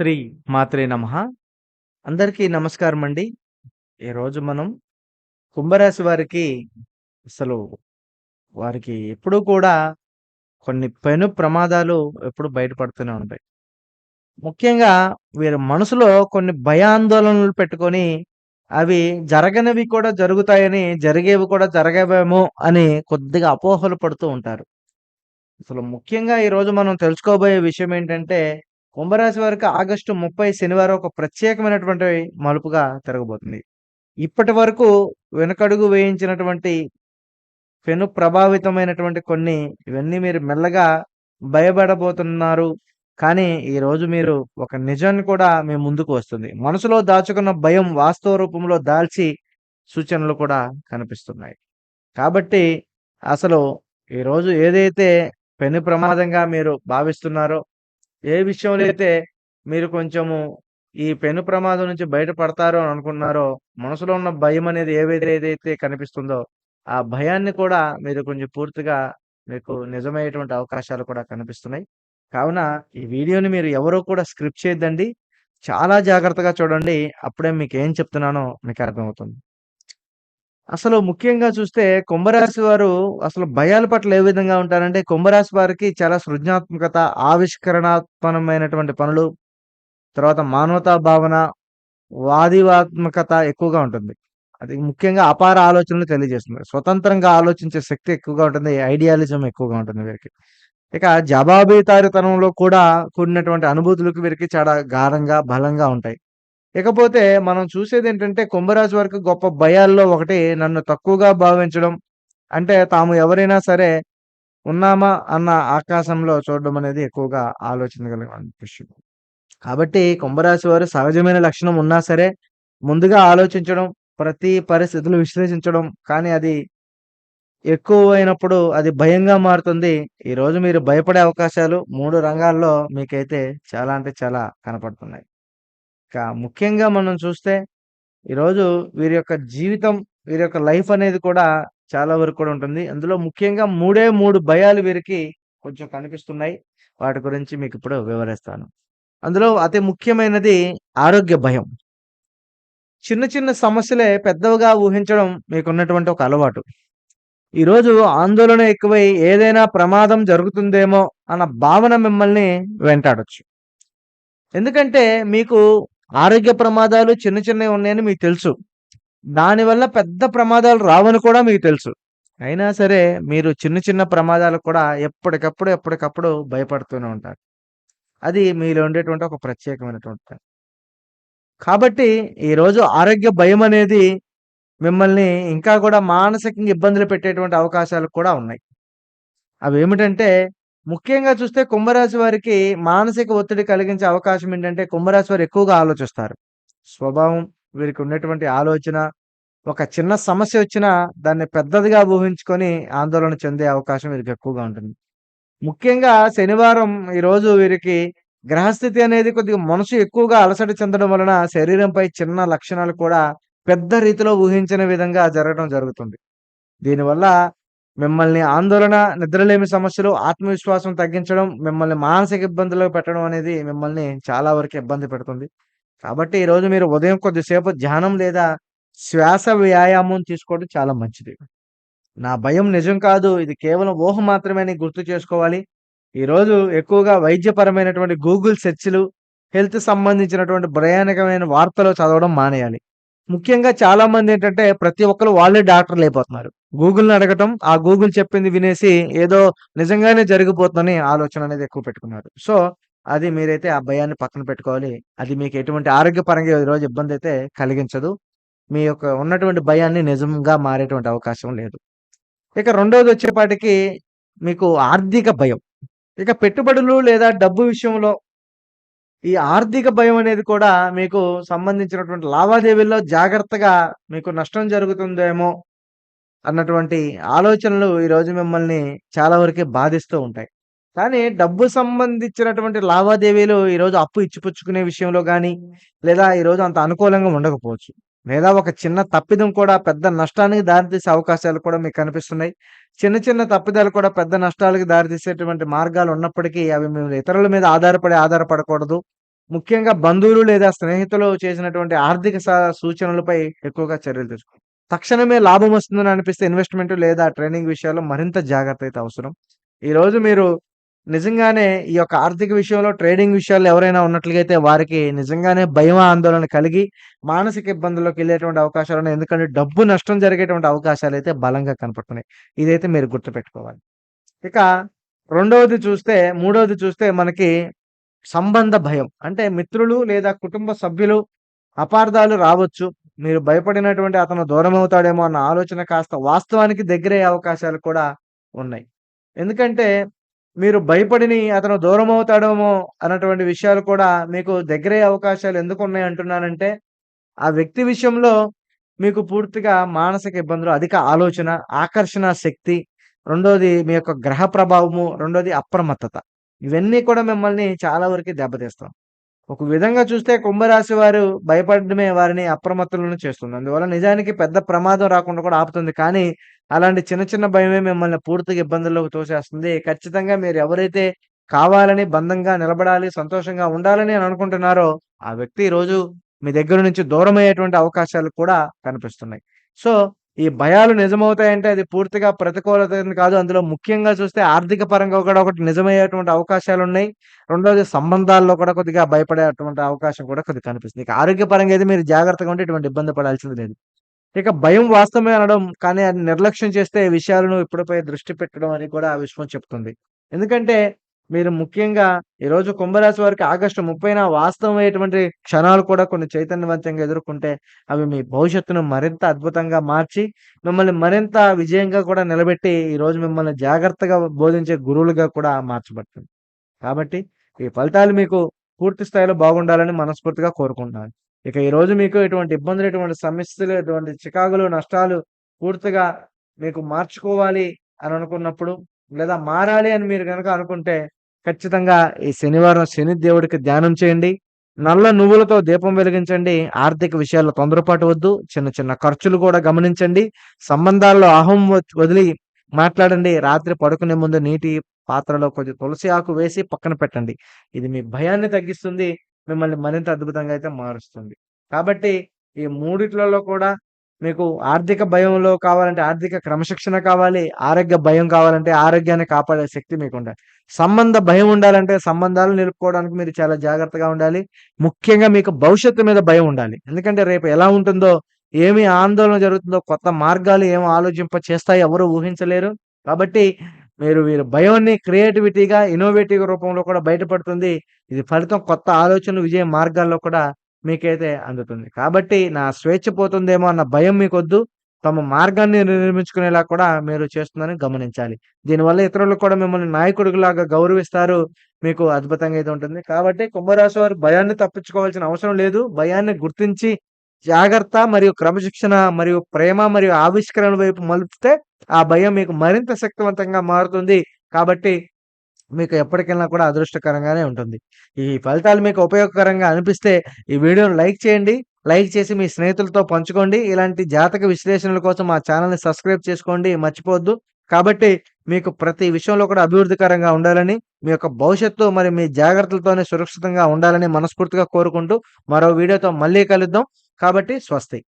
శ్రీ మాత్రే నమః. అందరికీ నమస్కారం అండి. ఈరోజు మనం కుంభరాశి వారికి అసలు వారికి ఎప్పుడూ కూడా కొన్ని పెను ప్రమాదాలు ఎప్పుడు బయటపడుతూనే ఉంటాయి. ముఖ్యంగా వీరి మనసులో కొన్ని భయాందోళనలు పెట్టుకొని అవి జరగనివి కూడా జరుగుతాయని, జరిగేవి కూడా జరగవేమో అని కొద్దిగా అపోహలు పడుతూ ఉంటారు. అసలు ముఖ్యంగా ఈరోజు మనం తెలుసుకోబోయే విషయం ఏంటంటే, కుంభరాశి వారికి ఆగస్టు 30 శనివారం ఒక ప్రత్యేకమైనటువంటి మలుపుగా తిరగబోతుంది. ఇప్పటి వరకు వెనకడుగు వేయించినటువంటి పెను ప్రభావితమైనటువంటి కొన్ని ఇవన్నీ మీరు మెల్లగా భయపడబోతున్నారు. కానీ ఈరోజు మీరు ఒక నిజాన్ని కూడా మీ ముందుకు వస్తుంది. మనసులో దాచుకున్న భయం వాస్తవ రూపంలో దాల్చి సూచనలు కూడా కనిపిస్తున్నాయి. కాబట్టి అసలు ఈరోజు ఏదైతే పెను ప్రమాదంగా మీరు భావిస్తున్నారో, ఏ విషయంలో అయితే మీరు కొంచెము ఈ పెను ప్రమాదం నుంచి బయటపడతారో అని అనుకున్నారో, మనసులో ఉన్న భయం అనేది ఏవైతే ఏదైతే కనిపిస్తుందో, ఆ భయాన్ని కూడా మీరు కొంచెం పూర్తిగా మీకు నిజమయ్యేటువంటి అవకాశాలు కూడా కనిపిస్తున్నాయి. కావున ఈ వీడియోని మీరు ఎవరు కూడా స్క్రిప్ట్ చేయొద్దండి. చాలా జాగ్రత్తగా చూడండి. అప్పుడే మీకు ఏం చెప్తున్నానో మీకు అర్థమవుతుంది. అసలు ముఖ్యంగా చూస్తే కుంభరాశి వారు అసలు భయాల పట్ల ఏ విధంగా ఉంటారంటే, కుంభరాశి వారికి చాలా సృజనాత్మకత, ఆవిష్కరణాత్మకమైనటువంటి పనులు, తర్వాత మానవతా భావన, వాదివాత్మకత ఎక్కువగా ఉంటుంది. అది ముఖ్యంగా అపార ఆలోచనలు తెలియజేస్తుంది. స్వతంత్రంగా ఆలోచించే శక్తి ఎక్కువగా ఉంటుంది. ఐడియాలిజం ఎక్కువగా ఉంటుంది వీరికి. ఇక జవాబుదారీతనంలో కూడా కూడినటువంటి అనుభూతులకు వీరికి చాలా గాఢంగా, బలంగా ఉంటాయి. ఇకపోతే మనం చూసేది ఏంటంటే కుంభరాశి వారికి గొప్ప భయాల్లో ఒకటి నన్ను తక్కువగా భావించడం. అంటే తాము ఎవరైనా సరే ఉన్నామా అన్న ఆకాశంలో చూడడం అనేది ఎక్కువగా ఆలోచించగలిగిన విషయం. కాబట్టి కుంభరాశి వారు సహజమైన లక్షణం ఉన్నా సరే, ముందుగా ఆలోచించడం, ప్రతి పరిస్థితులు విశ్లేషించడం, కానీ అది ఎక్కువైనప్పుడు అది భయంగా మారుతుంది. ఈరోజు మీరు భయపడే అవకాశాలు మూడు రంగాల్లో మీకైతే చాలా అంటే చాలా కనపడుతున్నాయి. ముఖ్యంగా మనం చూస్తే ఈరోజు వీరి యొక్క జీవితం, వీరి యొక్క లైఫ్ అనేది కూడా చాలా వరకు కూడా ఉంటుంది. అందులో ముఖ్యంగా మూడే మూడు భయాలు వీరికి కొంచెం కనిపిస్తున్నాయి. వాటి గురించి మీకు ఇప్పుడు వివరిస్తాను. అందులో అతి ముఖ్యమైనది ఆరోగ్య భయం. చిన్న చిన్న సమస్యలే పెద్దవిగా ఊహించడం మీకున్నటువంటి ఒక అలవాటు. ఈరోజు ఆందోళన ఎక్కువై ఏదైనా ప్రమాదం జరుగుతుందేమో అన్న భావన మిమ్మల్ని వెంటాడొచ్చు. ఎందుకంటే మీకు ఆరోగ్య ప్రమాదాలు చిన్న చిన్నవి ఉన్నాయని మీకు తెలుసు. దానివల్ల పెద్ద ప్రమాదాలు రావని కూడా మీకు తెలుసు. అయినా సరే మీరు చిన్న చిన్న ప్రమాదాలకు కూడా ఎప్పటికప్పుడు, ఎప్పటికప్పుడు భయపడుతూనే ఉంటారు. అది మీలో ఉండేటువంటి ఒక ప్రత్యేకమైనటువంటి పని. కాబట్టి ఈరోజు ఆరోగ్య భయం అనేది మిమ్మల్ని ఇంకా కూడా మానసికంగా ఇబ్బందులు పెట్టేటువంటి అవకాశాలు కూడా ఉన్నాయి. అవి ఏమిటంటే ముఖ్యంగా చూస్తే కుంభరాశి వారికి మానసిక ఒత్తిడి కలిగించే అవకాశం ఏంటంటే కుంభరాశి వారు ఎక్కువగా ఆలోచిస్తారు. స్వభావం వీరికి ఉన్నటువంటి ఆలోచన ఒక చిన్న సమస్య వచ్చినా దాన్ని పెద్దదిగా ఊహించుకొని ఆందోళన చెందే అవకాశం వీరికి ఎక్కువగా ఉంటుంది. ముఖ్యంగా శనివారం ఈరోజు వీరికి గ్రహస్థితి అనేది కొద్దిగా మనసు ఎక్కువగా అలసట చెందడం వలన శరీరంపై చిన్న లక్షణాలు కూడా పెద్ద రీతిలో ఊహించిన విధంగా జరగడం జరుగుతుంది. దీనివల్ల మిమ్మల్ని ఆందోళన, నిద్రలేమి సమస్యలు, ఆత్మవిశ్వాసం తగ్గించడం, మిమ్మల్ని మానసిక ఇబ్బందుల్లో పెట్టడం అనేది మిమ్మల్ని చాలా వరకు ఇబ్బంది పెడుతుంది. కాబట్టి ఈరోజు మీరు ఉదయం కొద్దిసేపు ధ్యానం లేదా శ్వాస వ్యాయామం తీసుకోవడం చాలా మంచిది. నా భయం నిజం కాదు. ఇది కేవలం ఊహ మాత్రమే అని గుర్తు చేసుకోవాలి. ఈరోజు ఎక్కువగా వైద్యపరమైనటువంటి గూగుల్ సెర్చ్‌లు, హెల్త్ సంబంధించినటువంటి భయానకమైన వార్తలు చదవడం మానేయాలి. ముఖ్యంగా చాలామంది ఏంటంటే ప్రతి ఒక్కరు వాళ్ళే డాక్టర్‌లయిపోతున్నారు. గూగుల్‌ని అడగటం, ఆ గూగుల్ చెప్పింది వినేసి ఏదో నిజంగానే జరిగిపోతుందని ఆలోచన అనేది ఎక్కువ పెట్టుకున్నారు. సో, అది మీరైతే ఆ భయాన్ని పక్కన పెట్టుకోవాలి. అది మీకు ఎటువంటి ఆరోగ్యపరంగా ఈరోజు ఇబ్బందైతే కలిగించదు. మీ యొక్క ఉన్నటువంటి భయాన్ని నిజంగా మారేటువంటి అవకాశం లేదు. ఇక రెండోదొచ్చేపాటికి మీకు ఆర్థిక భయం. ఇక పెట్టుబడులు లేదా డబ్బు విషయంలో ఈ ఆర్థిక భయం అనేది కూడా మీకు సంబంధించినటువంటి లావాదేవీల్లో జాగ్రత్తగా మీకు నష్టం జరుగుతుందేమో అన్నటువంటి ఆలోచనలు ఈరోజు మిమ్మల్ని చాలా వరకే బాధిస్తూ ఉంటాయి. కానీ డబ్బు సంబంధించినటువంటి లావాదేవీలు ఈరోజు అప్పు ఇచ్చిపుచ్చుకునే విషయంలో కానీ లేదా ఈరోజు అంత అనుకూలంగా ఉండకపోవచ్చు. లేదా ఒక చిన్న తప్పిదం కూడా పెద్ద నష్టానికి దారితీసే అవకాశాలు కూడా మీకు కనిపిస్తున్నాయి. చిన్న చిన్న తప్పిదాలు కూడా పెద్ద నష్టాలకు దారితీసేటువంటి మార్గాలు ఉన్నప్పటికీ అవి మీరు ఇతరుల మీద ఆధారపడి ఆధారపడకూడదు. ముఖ్యంగా బంధువులు లేదా స్నేహితులు చేసినటువంటి ఆర్థిక స సూచనలపై ఎక్కువగా చర్యలు తీసుకోండి తక్షణమే లాభం వస్తుందని అనిపిస్తే ఇన్వెస్ట్‌మెంట్ లేదా ట్రైనింగ్ విషయాల్లో మరింత జాగ్రత్త అయితే అవసరం. ఈరోజు మీరు నిజంగానే ఈ యొక్క ఆర్థిక విషయంలో ట్రేడింగ్ విషయాల్లో ఎవరైనా ఉన్నట్లయితే వారికి నిజంగానే భయం, ఆందోళన కలిగి మానసిక ఇబ్బందుల్లోకి వెళ్ళేటటువంటి అవకాశాలు ఉన్నాయి ఎందుకంటే డబ్బు నష్టం జరిగేటువంటి అవకాశాలు అయితే బలంగా కనపడుతున్నాయి. ఇదైతే మీరు గుర్తుపెట్టుకోవాలి. ఇక రెండవది చూస్తే మూడవది చూస్తే మనకి సంబంధ భయం. అంటే మిత్రులు లేదా కుటుంబ సభ్యులు అపార్థాలు రావచ్చు. మీరు భయపడినటువంటి అతను దూరం అవుతాడేమో అన్న ఆలోచన కాస్త వాస్తవానికి దగ్గరయ్యే అవకాశాలు కూడా ఉన్నాయి. ఎందుకంటే మీరు భయపడిని అతను దూరమవుతాడేమో అన్నటువంటి విషయాలు కూడా మీకు దగ్గరయ్యే అవకాశాలు ఎందుకున్నాయి అంటున్నానంటే, ఆ వ్యక్తి విషయంలో మీకు పూర్తిగా మానసిక ఇబ్బందులు, అధిక ఆలోచన, ఆకర్షణ శక్తి, రెండోది మీ యొక్క గ్రహ ప్రభావము, రెండోది అప్రమత్తత. ఇవన్నీ కూడా మిమ్మల్ని చాలా వరకు దెబ్బతీస్తాం ఒక విధంగా చూస్తే కుంభరాశి వారు భయపడడమే వారిని అప్రమత్తులను చేస్తుంది. అందువల్ల నిజానికి పెద్ద ప్రమాదం రాకుండా కూడా ఆపుతుంది. కానీ అలాంటి చిన్న చిన్న భయమే మిమ్మల్ని పూర్తిగా ఇబ్బందుల్లోకి తోసేస్తుంది. ఖచ్చితంగా మీరు ఎవరైతే కావాలని బంధంగా నిలబడాలి, సంతోషంగా ఉండాలని అని అనుకుంటున్నారో, ఆ వ్యక్తి ఈరోజు మీ దగ్గర నుంచి దూరమయ్యేటువంటి అవకాశాలు కూడా కనిపిస్తున్నాయి. సో, ఈ భయాలు నిజమవుతాయంటే అది పూర్తిగా ప్రతికూలత కాదు. అందులో ముఖ్యంగా చూస్తే ఆర్థిక పరంగా కూడా ఒకటి నిజమయ్యేటువంటి అవకాశాలు ఉన్నాయి రెండోది సంబంధాల్లో కూడా కొద్దిగా భయపడేటువంటి అవకాశం కూడా కొద్దిగా కనిపిస్తుంది. ఇక ఆరోగ్యపరంగా అయితే మీరు జాగ్రత్తగా ఉంటే ఇటువంటి ఇబ్బంది పడాల్సింది లేదు. ఇక భయం వాస్తవమే అనడం, కానీ అది నిర్లక్ష్యం చేస్తే విషయాలను ఇప్పుడుపై దృష్టి పెట్టడం అని కూడా ఆ విశ్వం చెప్తుంది. ఎందుకంటే మీరు ముఖ్యంగా ఈరోజు కుంభరాశి వారికి ఆగస్టు 30న వాస్తవమైనటువంటి క్షణాలు కూడా కొన్ని చైతన్యవంతంగా ఎదుర్కొంటే, అవి మీ భవిష్యత్తును మరింత అద్భుతంగా మార్చి, మిమ్మల్ని మరింత విజయంగా కూడా నిలబెట్టి, ఈరోజు మిమ్మల్ని జాగ్రత్తగా బోధించే గురువులుగా కూడా మార్చబడుతుంది. కాబట్టి ఈ ఫలితాలు మీకు పూర్తి స్థాయిలో బాగుండాలని మనస్ఫూర్తిగా కోరుకుంటున్నాను. ఇక ఈరోజు మీకు ఎటువంటి ఇబ్బందులు, ఎటువంటి సమస్యలు, ఎటువంటి చికాకులు, నష్టాలు పూర్తిగా మీకు మార్చుకోవాలి అని అనుకున్నప్పుడు, లేదా మారాలి అని మీరు కనుక అనుకుంటే, ఖచ్చితంగా ఈ శనివారం శని దేవుడికి ధ్యానం చేయండి. నల్ల నువ్వులతో దీపం వెలిగించండి. ఆర్థిక విషయాల్లో తొందరపాటు వద్దు. చిన్న చిన్న ఖర్చులు కూడా గమనించండి. సంబంధాల్లో అహం వదిలి మాట్లాడండి. రాత్రి పడుకునే ముందు నీటి పాత్రలో కొద్దిగా తులసి ఆకు వేసి పక్కన పెట్టండి. ఇది మీ భయాన్ని తగ్గిస్తుంది. మిమ్మల్ని మరింత అద్భుతంగా అయితే మారుస్తుంది. కాబట్టి ఈ మూడిట్లలో కూడా మీకు ఆర్థిక భయంలో కావాలంటే ఆర్థిక క్రమశిక్షణ కావాలి. ఆరోగ్య భయం కావాలంటే ఆరోగ్యాన్ని కాపాడే శక్తి మీకు ఉండాలి సంబంధ భయం ఉండాలంటే సంబంధాలు నిలుపుకోవడానికి మీరు చాలా జాగ్రత్తగా ఉండాలి. ముఖ్యంగా మీకు భవిష్యత్తు మీద భయం ఉండాలి. ఎందుకంటే రేపు ఎలా ఉంటుందో, ఏమి ఆందోళన జరుగుతుందో, కొత్త మార్గాలు ఏమి ఆలోచింప చేస్తాయో ఎవరు ఊహించలేరు. కాబట్టి మీరు వీరు భయాన్ని క్రియేటివిటీగా, ఇన్నోవేటివ్ రూపంలో కూడా బయటపడుతుంది. ఇది ఫలితం కొత్త ఆలోచనలు, విజయ మార్గాల్లో కూడా మీకైతే అందుతుంది. కాబట్టి నా స్వేచ్ఛ పోతుందేమో అన్న భయం మీకొద్దు. తమ మార్గాన్ని నిర్మించుకునేలా కూడా మీరు చేస్తుందని గమనించాలి. దీనివల్ల ఇతరులు కూడా మిమ్మల్ని నాయకుడిలాగా గౌరవిస్తారు. మీకు అద్భుతంగా అయితే ఉంటుంది. కాబట్టి కుంభరాశి వారు భయాన్ని తప్పించుకోవాల్సిన అవసరం లేదు. భయాన్ని గుర్తించి జాగ్రత్త మరియు క్రమశిక్షణ మరియు ప్రేమ మరియు ఆవిష్కరణ వైపు మలుపితే ఆ భయం మీకు మరింత శక్తివంతంగా మారుతుంది. కాబట్టి మీకు ఎప్పటికైనా కూడా అదృష్టకరంగానే ఉంటుంది. ఈ ఫలితాలు మీకు ఉపయోగకరంగా అనిపిస్తే ఈ వీడియోను లైక్ చేయండి. లైక్ చేసి మీ స్నేహితులతో పంచుకోండి. ఇలాంటి జాతక విశ్లేషణల కోసం మా ఛానల్ని సబ్స్క్రైబ్ చేసుకోండి. మర్చిపోవద్దు. కాబట్టి మీకు ప్రతి విషయంలో కూడా అభివృద్ధికరంగా ఉండాలని, మీ యొక్క భవిష్యత్తు మరి మీ జాగ్రత్తలతోనే సురక్షితంగా ఉండాలని మనస్ఫూర్తిగా కోరుకుంటూ మరో వీడియోతో మళ్ళీ కలుద్దాం. కాబట్టి స్వస్తి.